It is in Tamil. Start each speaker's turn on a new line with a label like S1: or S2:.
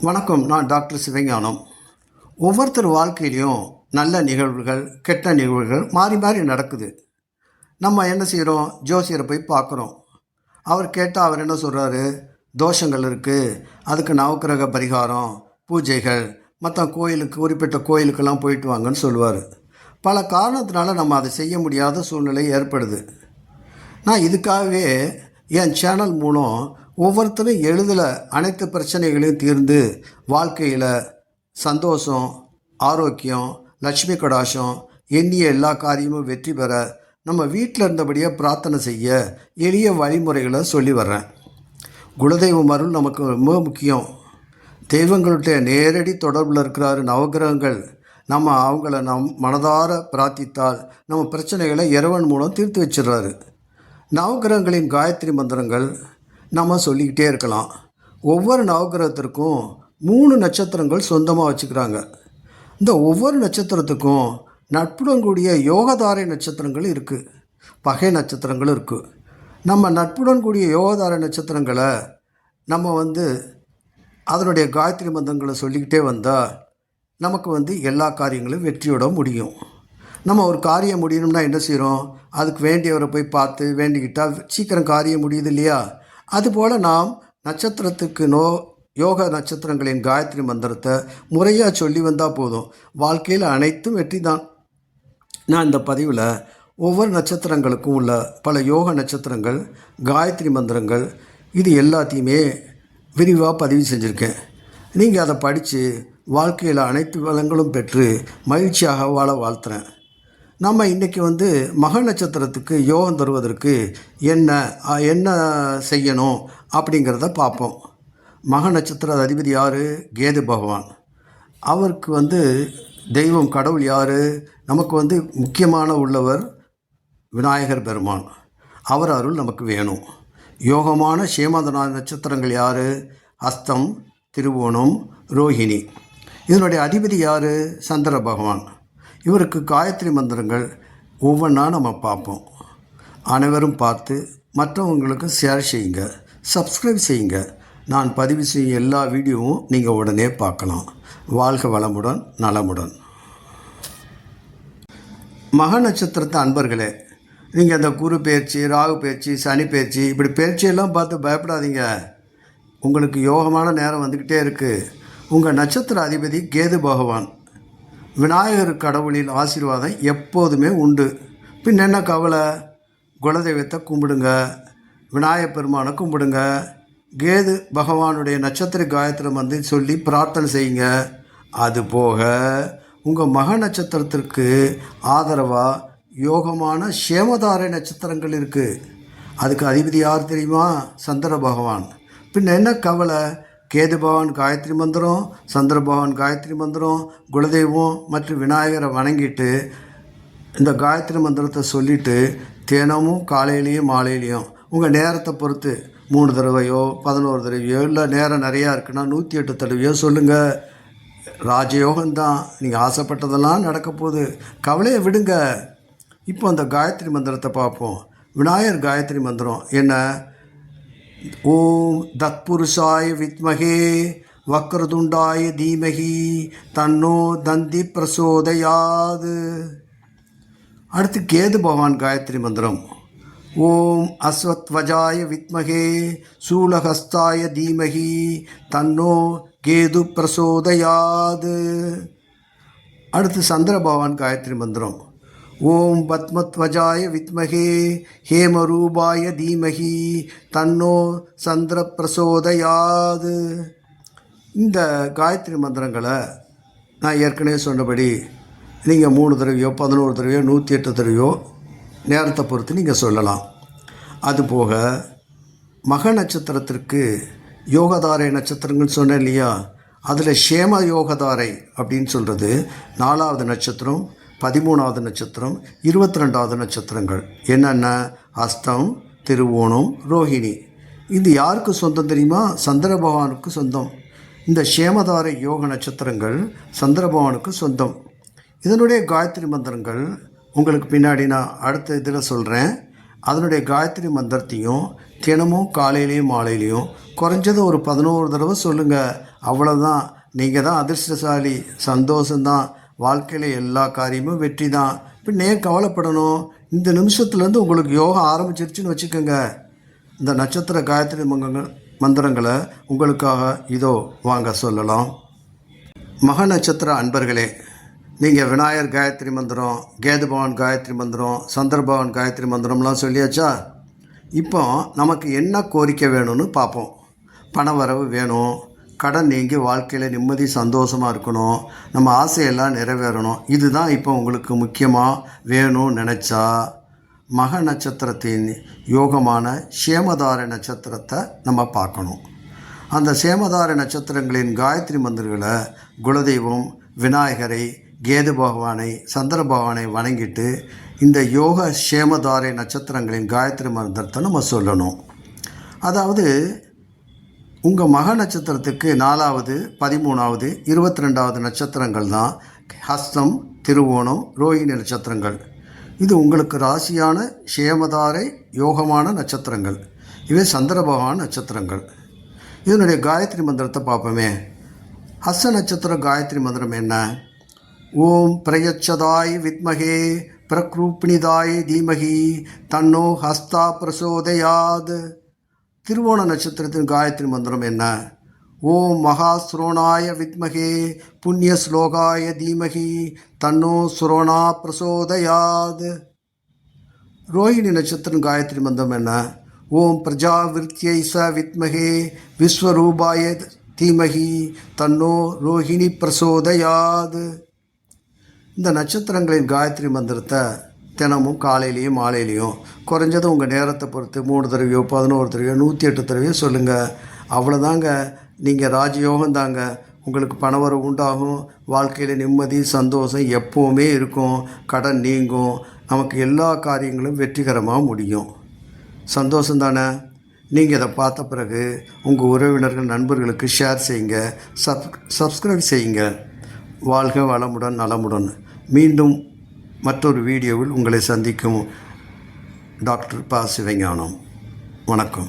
S1: வணக்கம் நான் டாக்டர் சிவஞானம். ஒவ்வொருத்தர் வாழ்க்கையிலையும் நல்ல நிகழ்வுகள் கெட்ட நிகழ்வுகள் மாறி மாறி நடக்குது. நம்ம என்ன செய்கிறோம் ஜோசியரை போய் பார்க்குறோம். அவர் கேட்டால் அவர் என்ன சொல்கிறாரு தோஷங்கள் இருக்குது அதுக்கு நவக்கிரக பரிகாரம் பூஜைகள் மற்ற கோயிலுக்கு குறிப்பிட்ட கோயிலுக்கெல்லாம் போயிட்டு வாங்கன்னு சொல்லுவார். பல காரணத்தினால நம்ம அதை செய்ய முடியாத சூழ்நிலை ஏற்படுது. நான் இதுக்காகவே என் சேனல் மூலம் ஒவ்வொருத்தரும் எழுதல அனைத்து பிரச்சனைகளையும் தீர்ந்து வாழ்க்கையில் சந்தோஷம் ஆரோக்கியம் லட்சுமி கடாசம் எண்ணிய எல்லா காரியமும் வெற்றி பெற நம்ம வீட்டில் இருந்தபடியே பிரார்த்தனை செய்ய எளிய வழிமுறைகளை சொல்லி வர்றேன். குலதெய்வம் அருள் நமக்கு ரொம்ப முக்கியம். தெய்வங்களுடைய நேரடி தொடர்பில் இருக்கிறாரு நவகிரகங்கள். நம்ம அவங்கள நம் மனதார பிரார்த்தித்தால் நம்ம பிரச்சனைகளை இறைவன் மூலம் தீர்த்து வச்சிடுறாரு. நவகிரகங்களின் காயத்ரி மந்திரங்கள் நம்ம சொல்லிக்கிட்டே இருக்கலாம். ஒவ்வொரு நவகிரகத்திற்கும் மூணு நட்சத்திரங்கள் சொந்தமாக வச்சுக்கிறாங்க. இந்த ஒவ்வொரு நட்சத்திரத்துக்கும் நட்புடன் கூடிய யோகதாரை நட்சத்திரங்கள் இருக்குது பகை நட்சத்திரங்களும் இருக்குது நம்ம நட்புடன் கூடிய யோகதார நட்சத்திரங்களை நம்ம வந்து அதனுடைய காயத்ரி மந்திரங்களை சொல்லிக்கிட்டே வந்தால் நமக்கு வந்து எல்லா காரியங்களும் வெற்றியோட முடியும். நம்ம ஒரு காரியம் முடியணும்னா என்ன செய்கிறோம் அதுக்கு வேண்டியவரை போய் பார்த்து வேண்டிக்கிட்டால் சீக்கிரம் காரியம் முடியுது இல்லையா? அதுபோல் நாம் நட்சத்திரத்துக்கு நோ யோக நட்சத்திரங்களின் காயத்ரி மந்திரத்தை முறையாக சொல்லி வந்தால் போதும். வாழ்க்கையில் அனைத்தும் வெற்றி தான் நான் இந்த பதிவில் ஒவ்வொரு நட்சத்திரங்களுக்கும் உள்ள பல யோக நட்சத்திரங்கள் காயத்ரி மந்திரங்கள் இது எல்லாத்தையுமே விரிவாக பதிவு செஞ்சுருக்கேன். நீங்கள் அதை படித்து வாழ்க்கையில் அனைத்து வளங்களும் பெற்று மகிழ்ச்சியாக வாழ வாழ்த்துறேன். நம்ம இன்றைக்கி வந்து மக நட்சத்திரத்துக்கு யோகம் தருவதற்கு என்ன என்ன செய்யணும் அப்படிங்கிறத பார்ப்போம். மக நட்சத்திர அதிபதி யார்? கேது பகவான். அவருக்கு வந்து தெய்வம் கடவுள் யார்? நமக்கு வந்து முக்கியமான உள்ளவர் விநாயகர் பெருமான். அவர் அருள் நமக்கு வேணும். யோகமான சேமந்தனா நட்சத்திரங்கள் யார்? அஸ்தம் திருவோணம் ரோஹிணி. இதனுடைய அதிபதி யார்? சந்திர பகவான். இவருக்கு காயத்ரி மந்திரங்கள் ஒவ்வொன்றா நம்ம பார்ப்போம். அனைவரும் பார்த்து மற்றவங்களுக்கு ஷேர் செய்யுங்க சப்ஸ்கிரைப் செய்யுங்க. நான் பதிவு செய்யும் எல்லா வீடியோவும் நீங்கள் உடனே பார்க்கலாம். வாழ்க வளமுடன் நலமுடன். மக நட்சத்திரத்தை அன்பர்களே நீங்கள் அந்த குரு பயிற்சி ராகு பயிற்சி சனி பயிற்சி இப்படி பயிற்சியெல்லாம் பார்த்து பயப்படாதீங்க. உங்களுக்கு யோகமான நேரம் வந்துக்கிட்டே இருக்குது உங்கள் நட்சத்திர அதிபதி கேது பகவான். விநாயகர் கடவுளின் ஆசீர்வாதம் எப்போதுமே உண்டு. பின் என்ன கவலை? குலதெய்வத்தை கும்பிடுங்க. விநாயகப் பெருமானை கும்பிடுங்க. கேது பகவானுடைய நட்சத்திர காயத்தில் வந்து சொல்லி பிரார்த்தனை செய்யுங்க. அது போக உங்கள் மக நட்சத்திரத்திற்கு ஆதரவாக யோகமான சேமதாரை நட்சத்திரங்கள் இருக்குது அதுக்கு அதிபதி யார் தெரியுமா? சந்திர பகவான். பின்ன என்ன கவலை? கேது பகவான் காயத்ரி மந்திரம் சந்திர பகவான் காயத்ரி மந்திரம் குலதெய்வம் மற்றும் விநாயகரை வணங்கிட்டு இந்த காயத்ரி மந்திரத்தை சொல்லிவிட்டு தினமும் காலையிலையும் மாலையிலையும் உங்கள் நேரத்தை பொறுத்து மூணு தடவையோ பதினோரு தடவையோ இல்லை நேரம் நிறையா இருக்குன்னா நூற்றி எட்டு தடவையோ சொல்லுங்கள் ராஜயோகம்தான் நீங்கள் ஆசைப்பட்டதெல்லாம் நடக்க போகுது. கவலையை விடுங்க. இப்போ அந்த காயத்ரி மந்திரத்தை பார்ப்போம். விநாயகர் காயத்ரி மந்திரம் என்ன? ஓம் தத்புருஷாய வித்மகே வக்ரதுண்டாய தீமகி தன்னோ தந்தி பிரசோதயாது. அடுத்து கேது பகவான் காயத்ரி மந்திரம். ஓம் அஸ்வத்வஜாய வித்மகே சூலஹஸ்தாய தீமகி தன்னோ கேது பிரசோதயாது. அடுத்து சந்திர பகவான் காயத்ரி மந்திரம். ஓம் பத்மத்வஜாய வித்மகே ஹேமரூபாய தீமகி தன்னோ சந்திர பிரசோதயாது இந்த காயத்ரி மந்திரங்களை நான் ஏற்கனவே சொன்னபடி நீங்கள் மூணு தடவையோ பதினோரு தடவையோ நூற்றி எட்டு தடவையோ நேரத்தை பொறுத்து நீங்கள் சொல்லலாம். அதுபோக மக நட்சத்திரத்திற்கு யோகதாரை நட்சத்திரங்கள் சொன்னேன் இல்லையா? அதில் ஷேம யோகதாரை அப்படின்னு சொல்கிறது நாலாவது நட்சத்திரம் பதிமூணாவது நட்சத்திரம் இருபத்தி ரெண்டாவது நட்சத்திரங்கள். என்னென்ன? அஸ்தம் திருவோணம் ரோஹிணி. இது யாருக்கு சொந்தம் தெரியுமா? சந்திர பகவானுக்கு சொந்தம். இந்த சேமதார யோக நட்சத்திரங்கள் சந்திர பகவானுக்கு சொந்தம். இதனுடைய காயத்ரி மந்திரங்கள் உங்களுக்கு பின்னாடி நான் அடுத்த இதில் சொல்கிறேன் அதனுடைய காயத்ரி மந்திரத்தையும் தினமும் காலையிலையும் மாலையிலையும் குறைஞ்சது ஒரு பதினோரு தடவை சொல்லுங்கள் அவ்வளோதான் நீங்கள் தான் அதிர்ஷ்டசாலி. சந்தோஷந்தான் வாழ்க்கையில் எல்லா காரியமும் வெற்றி தான் பின்னே கவலைப்படணும்? இந்த நிமிஷத்துலேருந்து உங்களுக்கு யோகா ஆரம்பிச்சிருச்சுன்னு வச்சுக்கோங்க. இந்த நட்சத்திர காயத்ரி மங்கங்கள் மந்திரங்களை உங்களுக்காக இதோ வாங்க சொல்லலாம். மக நட்சத்திர அன்பர்களே நீங்கள் விநாயகர் காயத்ரி மந்திரம் கேதுபவன் காயத்ரி மந்திரம் சந்திரபவன் காயத்ரி மந்திரம்லாம் சொல்லியாச்சா? இப்போ நமக்கு என்ன கோரிக்கை வேணும்னு பார்ப்போம். பண வரவு வேணும். கடன் நீங்கி வாழ்க்கையில் நிம்மதி சந்தோஷமாக இருக்கணும். நம்ம ஆசையெல்லாம் நிறைவேறணும். இதுதான் இப்போ உங்களுக்கு முக்கியமாக வேணும்னு நினச்சா மக நட்சத்திரத்தின் யோகமான சேமதார நட்சத்திரத்தை நம்ம பார்க்கணும். அந்த சேமதார நட்சத்திரங்களின் காயத்ரி மந்திரங்களை குலதெய்வம் விநாயகரை கேது பகவானை சந்திர பகவானை வணங்கிட்டு இந்த யோக சேமதாரை நட்சத்திரங்களின் காயத்ரி மந்திரத்தை நம்ம சொல்லணும். அதாவது உங்கள் மக நட்சத்திரத்துக்கு நாலாவது பதிமூணாவது இருபத்தி ரெண்டாவது நட்சத்திரங்கள் தான் ஹஸ்தம் திருவோணம் ரோஹிணி நட்சத்திரங்கள். இது உங்களுக்கு ராசியான சேமதாரை யோகமான நட்சத்திரங்கள். இவை சந்திர பகவான் நட்சத்திரங்கள். இதனுடைய காயத்ரி மந்திரத்தை பார்ப்போமே. ஹஸ்த நட்சத்திர காயத்ரி மந்திரம் என்ன? ஓம் பிரயச்சதாய் வித்மகே பிரக்ரூப்ணிதாய் தீமகி தன்னோ ஹஸ்தா பிரசோதையாது. திருவோண நட்சத்திரத்தின் காயத்ரி மந்திரம் என்ன? ஓம் மகா சுரோணாய வித்மகே புண்ணிய ஸ்லோகாய தீமகி தன்னோ சுரோணா பிரசோதயாது. ரோஹிணி நட்சத்திரம் காயத்ரி மந்திரம் என்ன? ஓம் பிரஜாவிருத்தியை ச வித்மகே விஸ்வரூபாய தீமகி தன்னோ ரோஹிணி பிரசோதயாது. இந்த நட்சத்திரங்களின் காயத்ரி மந்திரத்தை தினமும் காலையிலையும் மாலையிலையும். குறைஞ்சது உங்கள் நேரத்தை பொறுத்து மூணு தடவையோ பதினோரு தடவையோ நூற்றி எட்டு தடவையோ சொல்லுங்கள் அவ்வளோதாங்க நீங்கள் ராஜயோகம் தாங்க. உங்களுக்கு பணவரவு உண்டாகும். வாழ்க்கையில் நிம்மதி சந்தோஷம் எப்போவுமே இருக்கும். கடன் நீங்கும். நமக்கு எல்லா காரியங்களும் வெற்றிகரமாக முடியும். சந்தோஷம் தானே? நீங்கள் இதை பார்த்த பிறகு உங்கள் உறவினர்கள் நண்பர்களுக்கு ஷேர் செய்யுங்க. சப் சப்ஸ்கிரைப் செய்யுங்க. வாழ்க வளமுடன் நலமுடன். மீண்டும் மற்றொரு வீடியோவில் உங்களை சந்திக்கும் டாக்டர் ப சிவஞானம் வணக்கம்.